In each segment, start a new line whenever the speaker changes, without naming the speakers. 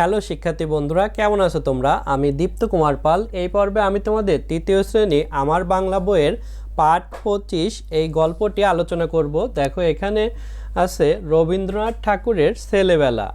Hello শিক্ষার্থী বন্ধুরা, কেমন আছো তোমরা? আমি দীপ্ত কুমার পাল। এই পর্বে আমি তোমাদের তৃতীয় শ্রেণি আমার বাংলা বইয়ের পাঠ পঁচিশ এই গল্পটি আলোচনা করব। দেখো, এখানে আছে রবীন্দ্রনাথ ঠাকুরের ছেলেবেলা।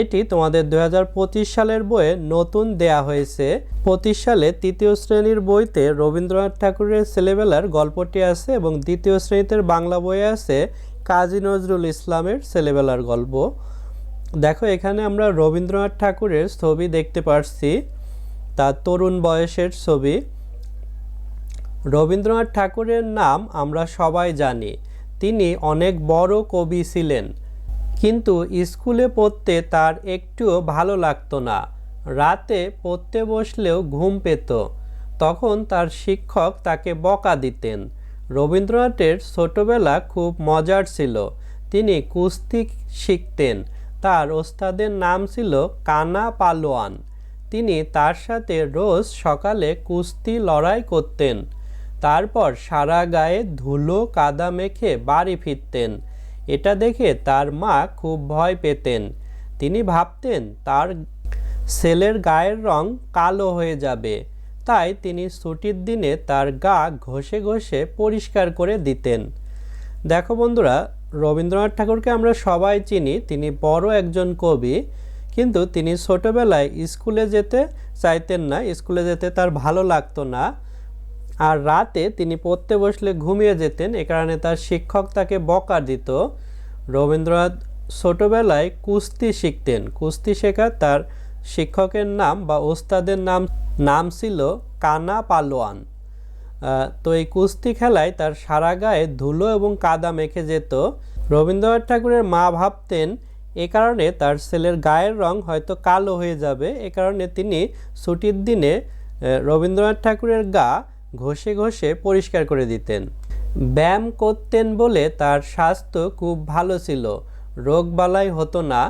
এটি তোমাদের দু হাজার পঁচিশ সালের বইয়ে নতুন দেয়া হয়েছে। পঁচিশ সালে তৃতীয় শ্রেণির বইতে রবীন্দ্রনাথ ঠাকুরের ছেলেবেলার গল্পটি আছে এবং দ্বিতীয় শ্রেণীতে বাংলা বইয়ে আছে কাজী নজরুল ইসলামের ছেলেবেলার গল্প। দেখো, এখানে আমরা রবীন্দ্রনাথ ঠাকুরের ছবি দেখতে পারছি তার তরুণ বয়সের ছবি। রবীন্দ্রনাথ ঠাকুরের নাম আমরা সবাই জানি, তিনি অনেক বড় কবি ছিলেন, কিন্তু স্কুলে পড়তে তার একটুও ভালো লাগতো না। রাতে পড়তে বসলেও ঘুম পেত, তখন তার শিক্ষক তাকে বকা দিতেন। রবীন্দ্রনাথের ছোটবেলা খুব মজার ছিল, তিনি কুস্তি শিখতেন তার ওস্তাদের নাম ছিল কানা পালোয়ান। তিনি তার সাথে রোজ সকালে কুস্তি লড়াই করতেন। তারপর সারা গায়ে ধুলো কাদা মেখে বাড়ি ফিরতেন। এটা দেখে তার মা খুব ভয় পেতেন। তিনি ভাবতেন, তার ছেলের গায়ের রং কালো হয়ে যাবে। তাই তিনি ছুটির দিনে তার গা ঘষে ঘষে পরিষ্কার করে দিতেন। দেখো বন্ধুরা রবীন্দ্রনাথ ঠাকুরকে আমরা সবাই চিনি। তিনি বড় একজন কবি, কিন্তু তিনি ছোটবেলায় স্কুলে যেতে চাইতেন না, স্কুলে যেতে তার ভালো লাগতো না। আর রাতে তিনি পড়তে বসলে ঘুমিয়ে যেতেন, এ কারণে তার শিক্ষক তাকে বকা দিত। রবীন্দ্রনাথ ছোটবেলায় কুস্তি শিখতেন। কুস্তি শেখা তার শিক্ষকের নাম বা ওস্তাদের নাম নাম ছিল কানা পালোয়ান। তো এই কুস্তি খেলায় তার সারা গায়ে ধুলো এবং কাদা মেখে যেত। রবীন্দ্রনাথ ঠাকুরের মা ভাবতেন, এ কারণে তার ছেলের গায়ের রং হয়তো কালো হয়ে যাবে। এ কারণে তিনি ছুটির দিনে রবীন্দ্রনাথ ঠাকুরের গা ঘষে ঘষে পরিষ্কার করে দিতেন। ব্যায়াম করতেন বলে তার স্বাস্থ্য খুব ভালো ছিল। রোগবালাই হতো না।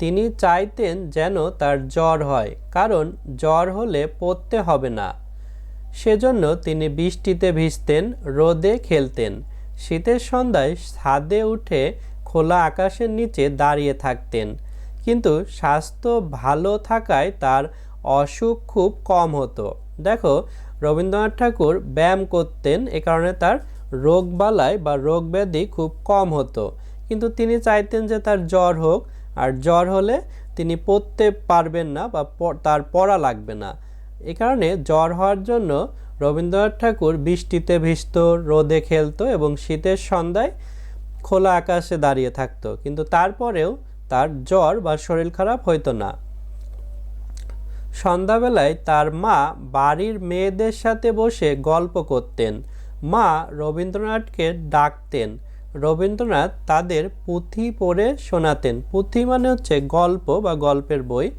তিনি চাইতেন যেন তার জ্বর হয়, কারণ জ্বর হলে পড়তে হবে না। সেজন্য তিনি বৃষ্টিতে ভিজতেন, রোদে খেলতেন। শীতের সন্ধ্যায় ছাদে উঠে খোলা আকাশের নিচে দাঁড়িয়ে থাকতেন। কিন্তু স্বাস্থ্য ভালো থাকায় তার অসুখ খুব কম হতো। দেখো, রবীন্দ্রনাথ ঠাকুর ব্যায়াম করতেন, এ কারণে তার রোগবালাই বা রোগ ব্যাধি খুব কম হতো। কিন্তু তিনি চাইতেন যে তার জ্বর হোক, আর জ্বর হলে তিনি পড়তে পারবেন না বা তার পড়া লাগবে না। এ কারণে জ্বর হওয়ার জন্য রবীন্দ্রনাথ ঠাকুর বৃষ্টিতে ভিজত, রোদে খেলতো এবং শীতের সন্ধ্যায় খোলা আকাশে দাঁড়িয়ে থাকতো। কিন্তু তারপরেও তার জ্বর বা শরীর খারাপ হইতো না। সন্ধ্যাবেলায় তার মা বাড়ির মেয়েদের সাথে বসে গল্প করতেন। মা রবীন্দ্রনাথকে ডাকতেন। রবীন্দ্রনাথ তাদের পুঁথি পড়ে শোনাতেন। পুঁথি মানে হচ্ছে গল্প বা গল্পের বই।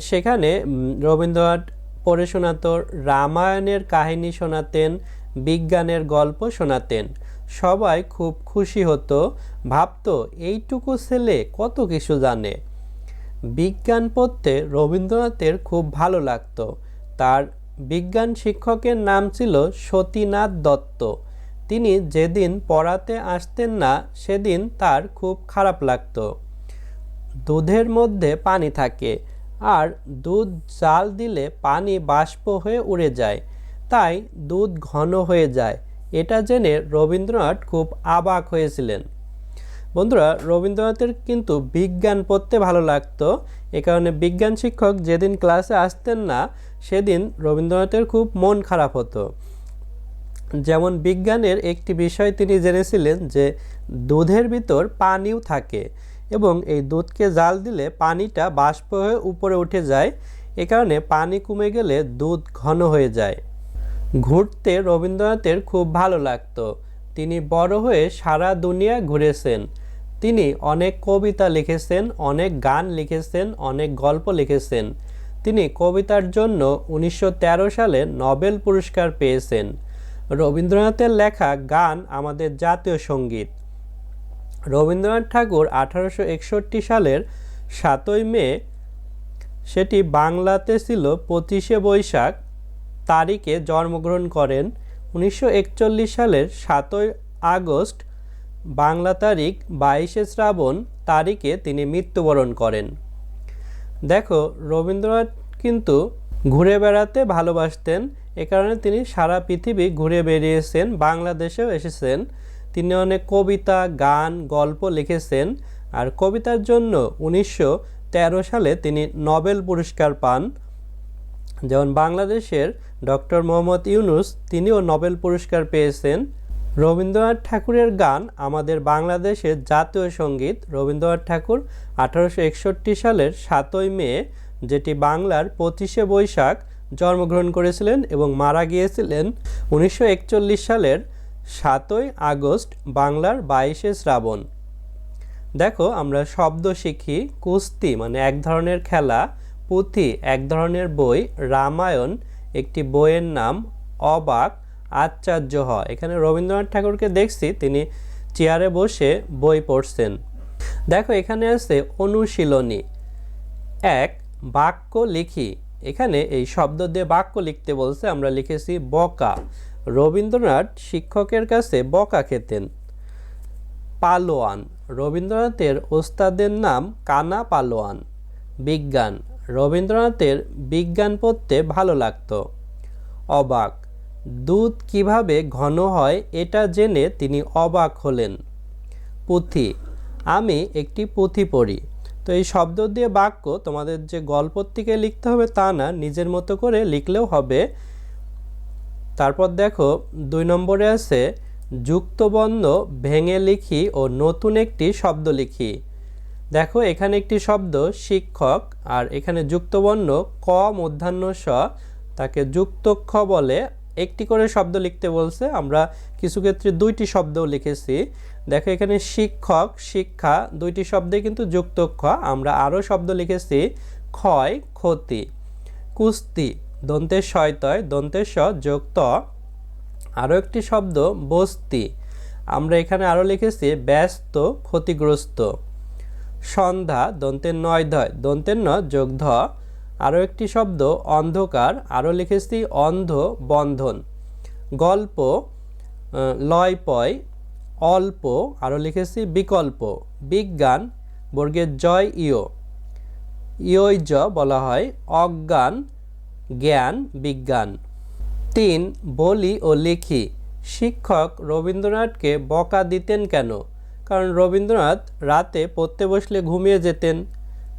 সেখানে রবীন্দ্রনাথ পড়ে শোনাতো রামায়ণের কাহিনী শোনাতেন, বিজ্ঞানের গল্প শোনাতেন। সবাই খুব খুশি হতো, ভাবতো, এইটুকু ছেলে কত কিছু জানে? বিজ্ঞান পড়তে রবীন্দ্রনাথের খুব ভালো লাগতো। তার বিজ্ঞান শিক্ষকের নাম ছিল সতীনাথ দত্ত। তিনি যেদিন পড়াতে আসতেন না, সেদিন তার খুব খারাপ লাগতো। দুধের মধ্যে পানি থাকে। আর দুধ জাল দিলে পানি বাষ্প হয়ে উড়ে যায়, তাই দুধ ঘন হয়ে যায়। এটা জেনে রবীন্দ্রনাথ খুব অবাক হয়েছিলেন। বন্ধুরা, রবীন্দ্রনাথের কিন্তু বিজ্ঞান পড়তে ভালো লাগতো। এ কারণে বিজ্ঞান শিক্ষক যেদিন ক্লাসে আসতেন না, সেদিন রবীন্দ্রনাথের খুব মন খারাপ হতো। যেমন বিজ্ঞানের একটি বিষয় তিনি জেনেছিলেন যে, দুধের ভিতর পানিও থাকে। এবং এই দুধকে জাল দিলে পানিটা বাষ্প হয়ে উপরে উঠে যায়। এ কারণে পানি কমে গেলে দুধ ঘন হয়ে যায়। ঘুরতে রবীন্দ্রনাথের খুব ভালো লাগতো। তিনি বড় হয়ে সারা দুনিয়া ঘুরেছেন। তিনি অনেক কবিতা লিখেছেন, অনেক গান লিখেছেন, অনেক গল্প লিখেছেন। তিনি কবিতার জন্য উনিশশো তেরো সালে নোবেল পুরস্কার পেয়েছেন। রবীন্দ্রনাথের লেখা গান আমাদের জাতীয় সংগীত। রবীন্দ্রনাথ ঠাকুর আঠারোশো একষট্টি সালের সাতই মে, সেটি বাংলাতে ছিল পঁচিশে বৈশাখ তারিখে জন্মগ্রহণ করেন। উনিশশো একচল্লিশ সালের সাতই আগস্ট, বাংলা তারিখ বাইশে শ্রাবণ তারিখে তিনি মৃত্যুবরণ করেন। দেখো, রবীন্দ্রনাথ কিন্তু ঘুরে বেড়াতে ভালোবাসতেন, এ কারণে তিনি সারা পৃথিবী ঘুরে বেরিয়েছেন বাংলাদেশেও এসেছেন। তিনি অনেক কবিতা, গান, গল্প লিখেছেন আর কবিতার জন্য উনিশশো তেরো সালে তিনি নোবেল পুরস্কার পান। যেমন বাংলাদেশের ডক্টর মোহাম্মদ ইউনুস, তিনিও নোবেল পুরস্কার পেয়েছেন। রবীন্দ্রনাথ ঠাকুরের গান আমাদের বাংলাদেশের জাতীয় সংগীত। রবীন্দ্রনাথ ঠাকুর আঠারোশো একষট্টি সালের সাতই মে, যেটি বাংলার পঁচিশে বৈশাখ, জন্মগ্রহণ করেছিলেন এবং মারা গিয়েছিলেন উনিশশো একচল্লিশ সালের সাতই আগস্ট বাংলার বাইশে শ্রাবণ। দেখো, আমরা শব্দ শিখি কুস্তি মানে এক ধরনের খেলা, পুঁথি, এক ধরনের বই, রামায়ণ, একটি বইয়ের নাম অবাক, আশ্চর্য হয়। এখানে রবীন্দ্রনাথ ঠাকুরকে দেখছি, তিনি চেয়ারে বসে বই পড়ছেন। দেখো, এখানে আছে অনুশীলনী। এক, বাক্য লিখি। এখানে এই শব্দ দিয়ে বাক্য লিখতে বলছে, আমরা লিখেছি বকা। রবীন্দ্রনাথ শিক্ষকের কাছে বকা খেতেন। পালোয়ান, রবীন্দ্রনাথের ওস্তাদের নাম কানা পালোয়ান। বিজ্ঞান, রবীন্দ্রনাথের বিজ্ঞান পড়তে ভালো লাগতো। অবাক, দুধ কীভাবে ঘন হয় এটা জেনে তিনি অবাক হলেন। পুঁথি, আমি একটি পুঁথি পড়ি। তো এই শব্দ দিয়ে বাক্য তোমাদের যে গল্পর থেকে লিখতে হবে তা না, নিজের মতো করে লিখলেও হবে। তারপর দেখো, দুই নম্বরে আছে, যুক্তবর্ণ ভেঙে লিখি ও নতুন একটি শব্দ লিখি। দেখো, এখানে একটি শব্দ, শিক্ষক, আর এখানে যুক্তবর্ণ ক মধ্যাহ্ন স, তাকে যুক্তক্ষ বলে একটি করে শব্দ লিখতে বলছে। আমরা কিছু ক্ষেত্রে দুইটি শব্দও লিখেছি। দেখো, এখানে শিক্ষক, শিক্ষা, দুইটি শব্দে কিন্তু যুক্তক্ষ আমরা আরও শব্দ লিখেছি, ক্ষয়, ক্ষতি, কুস্তি। দন্তের শয়তয় দন্তের স যুক্ত আরও একটি শব্দ, বস্তি। আমরা এখানে আরও লিখেছি, ব্যস্ত, ক্ষতিগ্রস্ত। সন্ধ্যা, দন্তের নয় ধয় দন্তের ন যোগ ধ। আরও একটি শব্দ, অন্ধকার। আরও লিখেছি, অন্ধ, বন্ধন। গল্প লয় পয় অল্প। আরও লিখেছি, বিকল্প। বিজ্ঞান, বর্গের জয় ইয় ইয়জ বলা হয়, অজ্ঞান জ্ঞান, বিজ্ঞান। তিন, বলি ও লিখি। শিক্ষক রবীন্দ্রনাথকে বকা দিতেন কেন? কারণ রবীন্দ্রনাথ রাতে পড়তে বসলে ঘুমিয়ে যেতেন।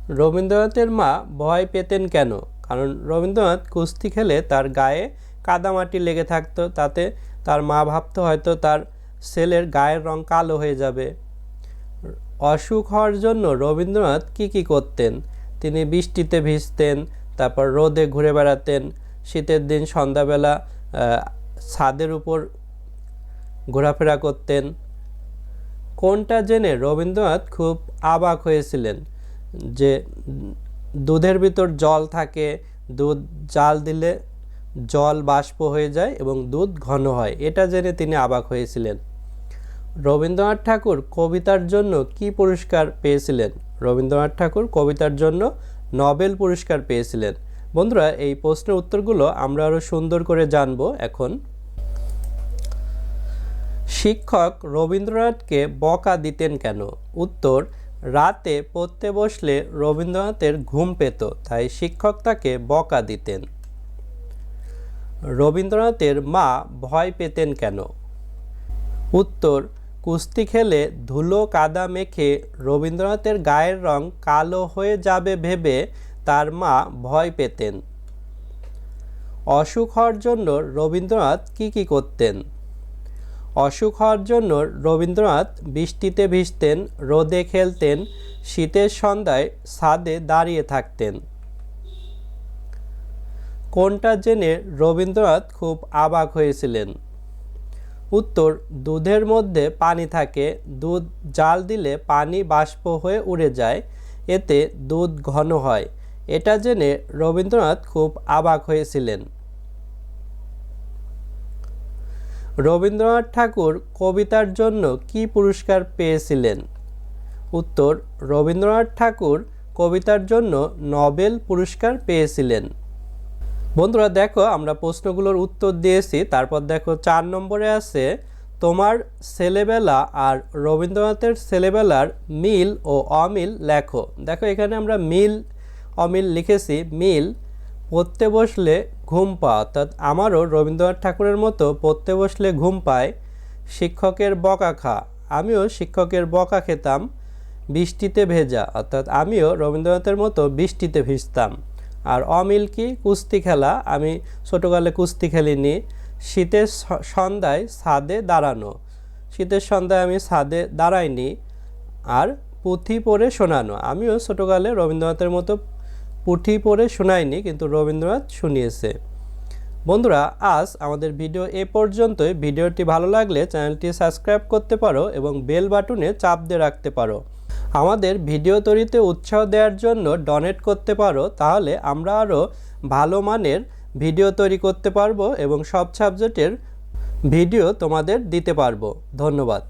রবীন্দ্রনাথের মা ভয় পেতেন কেন? কারণ রবীন্দ্রনাথ কুস্তি খেলে তার গায়ে কাদামাটি লেগে থাকতো, তাতে তার মা ভাবতো হয়তো তার ছেলের গায়ের রং কালো হয়ে যাবে। অসুখ হওয়ার জন্য রবীন্দ্রনাথ কি কি করতেন? তিনি বৃষ্টিতে ভিজতেন তারপর রোদে ঘুরে বেড়াতেন। শীতের দিন সন্ধ্যাবেলা ছাদের উপর ঘোরাফেরা করতেন। কোনটা জেনে রবীন্দ্রনাথ খুব অবাক হয়েছিলেন যে, দুধের ভিতর জল থাকে, দুধ জাল দিলে জল বাষ্প হয়ে যায় এবং দুধ ঘন হয়, এটা জেনে তিনি অবাক হয়েছিলেন। রবীন্দ্রনাথ ঠাকুর কবিতার জন্য কি পুরস্কার পেয়েছিলেন? রবীন্দ্রনাথ ঠাকুর কবিতার জন্য নোবেল পুরস্কার পেয়েছিলেন। বন্ধুরা, এই প্রশ্নের উত্তরগুলো আমরা আরও সুন্দর করে জানব এখন। শিক্ষক রবীন্দ্রনাথকে বকা দিতেন কেন? উত্তর, রাতে পড়তে বসলে রবীন্দ্রনাথের ঘুম পেত, তাই শিক্ষক তাকে বকা দিতেন। রবীন্দ্রনাথের মা ভয় পেতেন কেন? উত্তর কুস্তি খেলে ধুলো কাদা মেখে রবীন্দ্রনাথের গায়ের রং কালো হয়ে যাবে ভেবে তার মা ভয় পেতেন। অসুখ হওয়ার জন্য রবীন্দ্রনাথ কি কি করতেন? অসুখ হওয়ার জন্য রবীন্দ্রনাথ বৃষ্টিতে ভিজতেন, রোদে খেলতেন, শীতের সন্ধ্যায় ছাদে দাঁড়িয়ে থাকতেন। কোনটা জেনে রবীন্দ্রনাথ খুব অবাক হয়েছিলেন? উত্তর, দুধের মধ্যে পানি থাকে। দুধ জাল দিলে পানি বাষ্প হয়ে উড়ে যায়। এতে দুধ ঘন হয়। এটা জেনে রবীন্দ্রনাথ খুব অবাক হয়েছিলেন। রবীন্দ্রনাথ ঠাকুর কবিতার জন্য কি পুরস্কার পেয়েছিলেন? উত্তর, রবীন্দ্রনাথ ঠাকুর কবিতার জন্য নোবেল পুরস্কার পেয়েছিলেন। বন্ধুরা দেখো, আমরা প্রশ্নগুলোর উত্তর দিয়েছি, তারপর দেখো চার নম্বরে আছে, তোমার ছেলেবেলা আর রবীন্দ্রনাথের ছেলেবেলার মিল ও অমিল লেখো। দেখো, এখানে আমরা মিল, অমিল লিখেছি, মিল পড়তে বসলে ঘুম পাওয়া অর্থাৎ আমারও রবীন্দ্রনাথ ঠাকুরের মতো পড়তে বসলে ঘুম পায়, শিক্ষকের বকা খা। আমিও শিক্ষকের বকা খেতাম, বৃষ্টিতে ভেজা, অর্থাৎ আমিও রবীন্দ্রনাথের মতো বৃষ্টিতে ভিজতাম। আর অমিল কি? কুস্তি খেলা। আমি ছোটোকালে কুস্তি খেলিনি। শীতের সন্ধ্যায় ছাদে দাঁড়ানো। শীতের সন্ধ্যায় আমি ছাদে দাঁড়াইনি আর পুঁথি পড়ে শোনানো। আমিও ছোটোকালে রবীন্দ্রনাথের মতো পুঁথি পড়ে শোনাইনি, কিন্তু রবীন্দ্রনাথ শুনিয়েছে। বন্ধুরা, আজ আমাদের ভিডিও এ পর্যন্তই। ভিডিওটি ভালো লাগলে চ্যানেলটি সাবস্ক্রাইব করতে পারো এবং বেল বাটনে চাপ দিয়ে রাখতে পারো। আমাদের ভিডিও তৈরিতে উৎসাহ দেওয়ার জন্য ডোনেট করতে পারো, তাহলে আমরা আরও ভালো মানের ভিডিও তৈরি করতে পারব এবং সব সাবজেক্টের ভিডিও তোমাদের দিতে পারব। ধন্যবাদ।